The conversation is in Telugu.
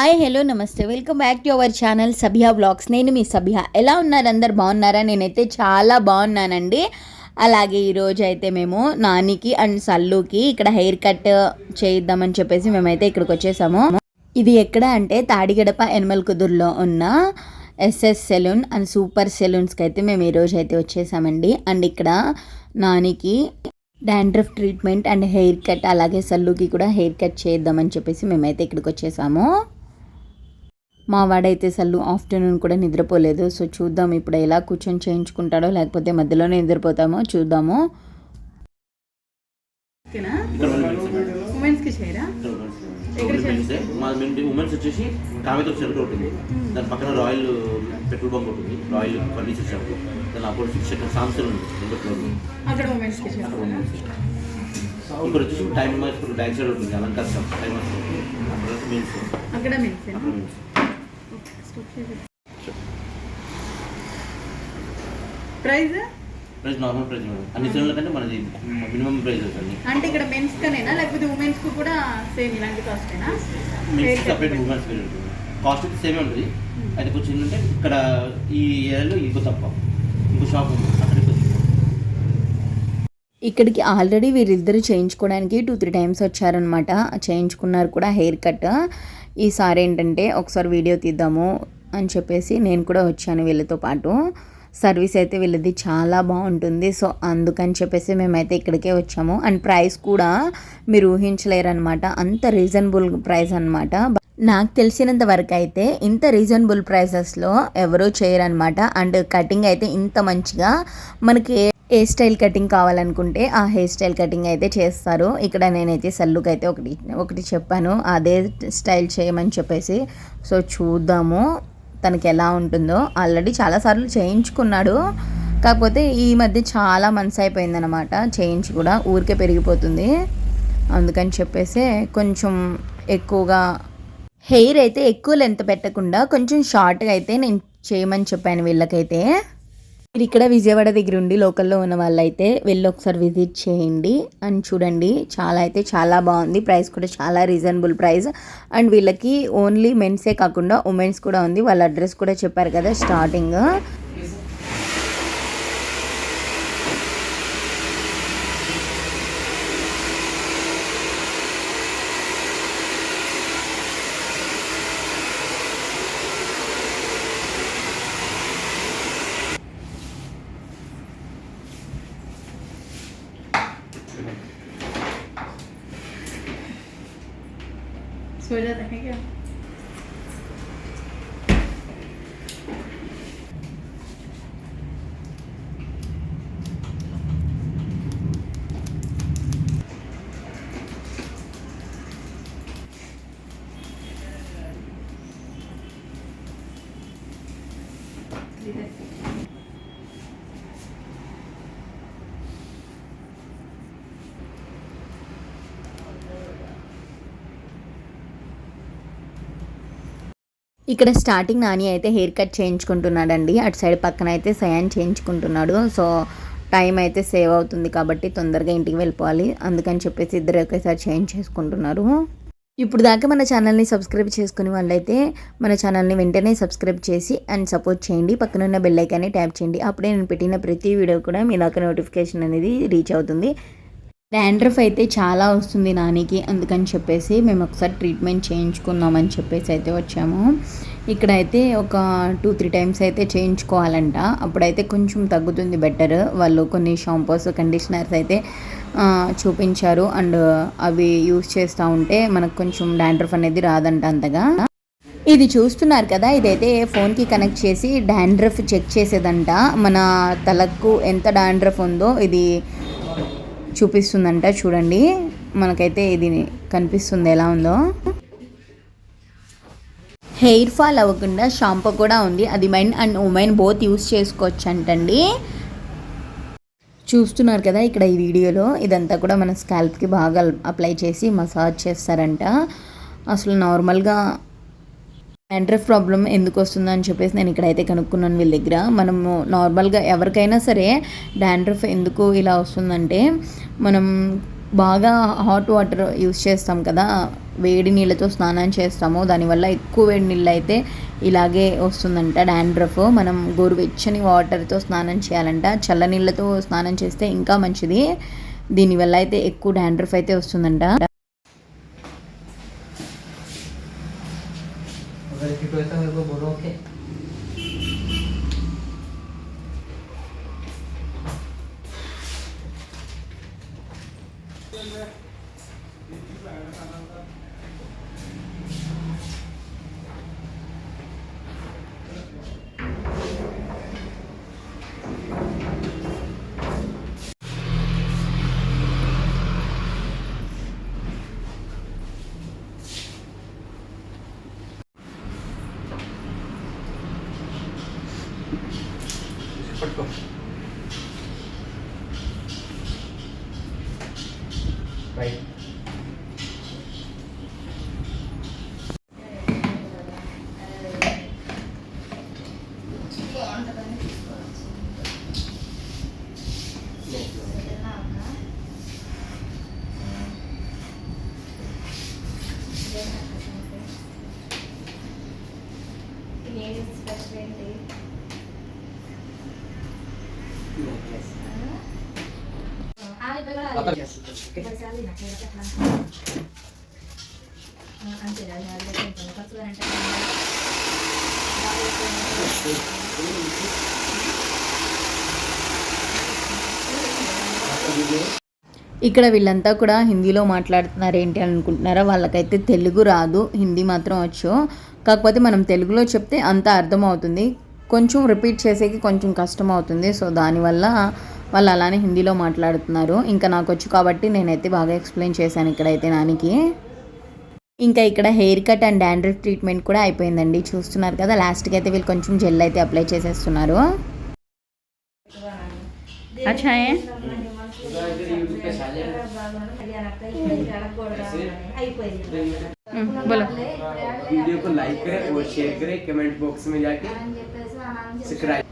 Hi hello namaste. Welcome back to our channel Sabhya vlogs నేను మీ సభ్య ఎలా ఉన్నారు అందరు? బాగున్నారా? నేనైతే చాలా బాగున్నానండి. అలాగే ఈరోజు అయితే మేము నానికి అండ్ సల్లుకి ఇక్కడ హెయిర్ కట్ చేయిద్దామని చెప్పేసి మేమైతే ఇక్కడికి వచ్చేసాము. ఇది ఎక్కడ అంటే తాడిగడప ఎనమల్ కుదురులో ఉన్న ఎస్ఎస్ సెలూన్ అండ్ సూపర్ సెలూన్స్కి అయితే మేము ఈరోజు అయితే వచ్చేసామండి. అండ్ ఇక్కడ నానికి dandruff treatment and hair cut అలాగే సల్లుకి కూడా హెయిర్ కట్ చేద్దామని చెప్పేసి మేమైతే ఇక్కడికి వచ్చేసాము. మా వాడైతే సల్లు ఆఫ్టర్నూన్ కూడా నిద్రపోలేదు. సో చూద్దాం ఇప్పుడు ఎలా కూర్చొని చేయించుకుంటాడో లేకపోతే మధ్యలోనే నిద్రపోతామో చూద్దాము. ఉమెన్స్ వచ్చేసి కామెతో సెంటర్ ఉంటుంది. దాని పక్కన రాయల్ పెట్రోల్ బంక్ ఉంటుంది. Royal furniture shop. దాని అపోజిట్ సెకండ్ సామ్సంగ్ ఉంది. రెండో ఫ్లోర్ అక్కడ ఉమెన్స్ ఇక్కడ వచ్చేసి టైమ్ మాస్ బ్యాక్ సైడ్ ఉంటుంది. అలంకార్ షాప్. మాస్ అక్కడ మెన్స్ అక్కడ మెన్స్ అక్కడ men's price price normal price madam. అన్ని సెలవుల కంటే మనది మినిమం ప్రైస్ అంటే ఇక్కడ మెన్స్ కనేనా? లేకపోతే ఉమెన్స్కు కూడా సేమ్ ఇలాంటి మెన్స్ సపరేట్ ఉమెన్స్ వేరే ఉంటుంది. కాస్ట్ అయితే సేమే ఉంటుంది. అయితే కొంచెం ఏంటంటే ఇక్కడ ఈ ఏరియాలో ఇంకో తప్ప. ఇంకో షాప్ ఉంది. అక్కడ ఇంకో తక్కువ. ఇక్కడికి ఆల్రెడీ వీరిద్దరు చేయించుకోవడానికి టూ త్రీ టైమ్స్ వచ్చారనమాట చేయించుకున్నారు కూడా హెయిర్ కట్ ఈసారి ఏంటంటే ఒకసారి వీడియో తీద్దాము అని చెప్పేసి నేను కూడా వచ్చాను వీళ్ళతో పాటు. సర్వీస్ అయితే వీళ్ళది చాలా బాగుంటుంది. సో అందుకని చెప్పేసి మేమైతే ఇక్కడికే వచ్చాము. అండ్ ప్రైస్ కూడా మీరు ఊహించలేరనమాట అంత రీజనబుల్ ప్రైస్ అనమాట నాకు తెలిసినంత వరకు అయితే ఇంత రీజనబుల్ ప్రైసెస్లో ఎవరూ చేయరనమాట అండ్ కటింగ్ అయితే ఇంత మంచిగా మనకి ఏ- స్టైల్ కటింగ్ కావాలనుకుంటే ఆ హెయిర్ స్టైల్ కటింగ్ అయితే చేస్తారు. ఇక్కడ నేనైతే సల్లుకి అయితే ఒకటి ఒకటి చెప్పాను. అదే స్టైల్ చేయమని చెప్పేసి. సో చూద్దాము తనకి ఎలా ఉంటుందో. ఆల్రెడీ చాలాసార్లు చేయించుకున్నాడు. కాకపోతే ఈ మధ్య చాలా మనసు అయిపోయిందనమాట చేయించి కూడా. ఊరికే పెరిగిపోతుంది. అందుకని చెప్పేసి కొంచెం ఎక్కువగా హెయిర్ అయితే ఎక్కువ లెంత్ పెట్టకుండా కొంచెం షార్ట్గా అయితే నేను చేయమని చెప్పాను వీళ్ళకైతే. మీరు ఇక్కడ విజయవాడ దగ్గర ఉండి లోకల్లో ఉన్న వాళ్ళైతే వెళ్ళి ఒకసారి విజిట్ చేయండి. అండ్ చూడండి చాలా అయితే చాలా బాగుంది. ప్రైస్ కూడా చాలా రీజనబుల్ ప్రైస్. అండ్ వీళ్ళకి ఓన్లీ మెన్సే కాకుండా ఉమెన్స్ కూడా ఉంది. వాళ్ళ అడ్రస్ కూడా చెప్పారు కదా స్టార్టింగ్. সোয়েটার দেখা গেল ఇక్కడ స్టార్టింగ్ నాని అయితే హెయిర్ కట్ చేయించుకుంటున్నాడండి. అటు సైడ్ పక్కన అయితే సయాన్ చేయించుకుంటున్నాడు. సో టైం అయితే సేవ్ అవుతుంది కాబట్టి తొందరగా ఇంటికి వెళ్ళిపోవాలి. అందుకని చెప్పేసి ఇద్దరు ఒకేసారి చేంజ్ చేసుకుంటున్నారు. ఇప్పుడు దాకా మన ఛానల్ని సబ్స్క్రైబ్ చేసుకునే వాళ్ళైతే మన ఛానల్ని వెంటనే సబ్స్క్రైబ్ చేసి అండ్ సపోర్ట్ చేయండి. పక్కనున్న బెల్ ఐకాన్ని ట్యాప్ చేయండి. అప్పుడే నేను పెట్టిన ప్రతి వీడియో కూడా మీ దాకా నోటిఫికేషన్ అనేది రీచ్ అవుతుంది. డాండ్రఫ్ అయితే చాలా వస్తుంది నానికి అందుకని చెప్పేసి మేము ఒకసారి ట్రీట్మెంట్ చేయించుకుందామని చెప్పేసి అయితే వచ్చాము. ఇక్కడైతే ఒక టూ త్రీ టైమ్స్ అయితే చేయించుకోవాలంట. అప్పుడైతే కొంచెం తగ్గుతుంది బెటర్. వాళ్ళు కొన్ని షాంపూస్ కండిషనర్స్ అయితే చూపించారు. అండ్ అవి యూస్ చేస్తూ ఉంటే మనకు కొంచెం డాండ్రఫ్ అనేది రాదంట అంతగా. ఇది చూస్తున్నారు కదా ఇదైతే ఫోన్కి కనెక్ట్ చేసి డాండ్రఫ్ చెక్ చేసేదంట. మన తలకు ఎంత డాండ్రఫ్ ఉందో ఇది చూపిస్తుందంట చూడండి. మనకైతే ఇది కనిపిస్తుంది ఎలా ఉందో. హెయిర్ ఫాల్ అవ్వకుండా షాంపూ కూడా ఉంది. అది men and women both use చేసుకోవచ్చు అంటండి చూస్తున్నారు కదా ఇక్కడ ఈ వీడియోలో. ఇదంతా కూడా మన స్కాల్ప్కి బాగా అప్లై చేసి మసాజ్ చేస్తారంట. అసలు నార్మల్గా డాండ్రఫ్ ప్రాబ్లం ఎందుకు వస్తుందని చెప్పేసి నేను ఇక్కడైతే కనుక్కున్నాను వీళ్ళ దగ్గర. మనము నార్మల్గా ఎవరికైనా సరే డాండ్రఫ్ ఎందుకు ఇలా వస్తుందంటే మనం బాగా హాట్ వాటర్ యూస్ చేస్తాం కదా వేడి నీళ్ళతో స్నానం చేస్తాము దానివల్ల ఎక్కువ వేడి నీళ్ళు అయితే ఇలాగే వస్తుందంట డాండ్రఫ్. మనం గోరువెచ్చని వాటర్తో స్నానం చేయాలంట చల్ల నీళ్ళతో స్నానం చేస్తే ఇంకా మంచిది. దీనివల్ల అయితే ఎక్కువ డాండ్రఫ్ అయితే వస్తుందంట. పట్టుకో. రైట్ స్పెషల్ ఏంటి ఇక్కడ వీళ్ళంతా కూడా హిందీలో మాట్లాడుతున్నారు ఏంటి అని అనుకుంటున్నారా? వాళ్ళకైతే తెలుగు రాదు హిందీ మాత్రం వచ్చు. కాకపోతే మనం తెలుగులో చెప్తే అంత అర్థమవుతుంది. కొంచెం రిపీట్ చేసేకి కొంచెం కష్టం అవుతుంది సో దానివల్ల వాళ్ళు అలానే హిందీలో మాట్లాడుతున్నారు ఇంకా నాకు వచ్చు కాబట్టి నేనైతే బాగా ఎక్స్ప్లెయిన్ చేశాను ఇక్కడైతే నానికి ఇంకా ఇక్కడ hair cut and dandruff treatment కూడా అయిపోయిందండి చూస్తున్నారు కదా లాస్ట్కి అయితే వీళ్ళు కొంచెం జెల్ అయితే అప్లై చేసేస్తున్నారు అచ్చా ఏ? ఉమ్, బోలో वीडियो को लाइक करें और शेयर करें कमेंट बॉक्स में जाके सब्सक्राइब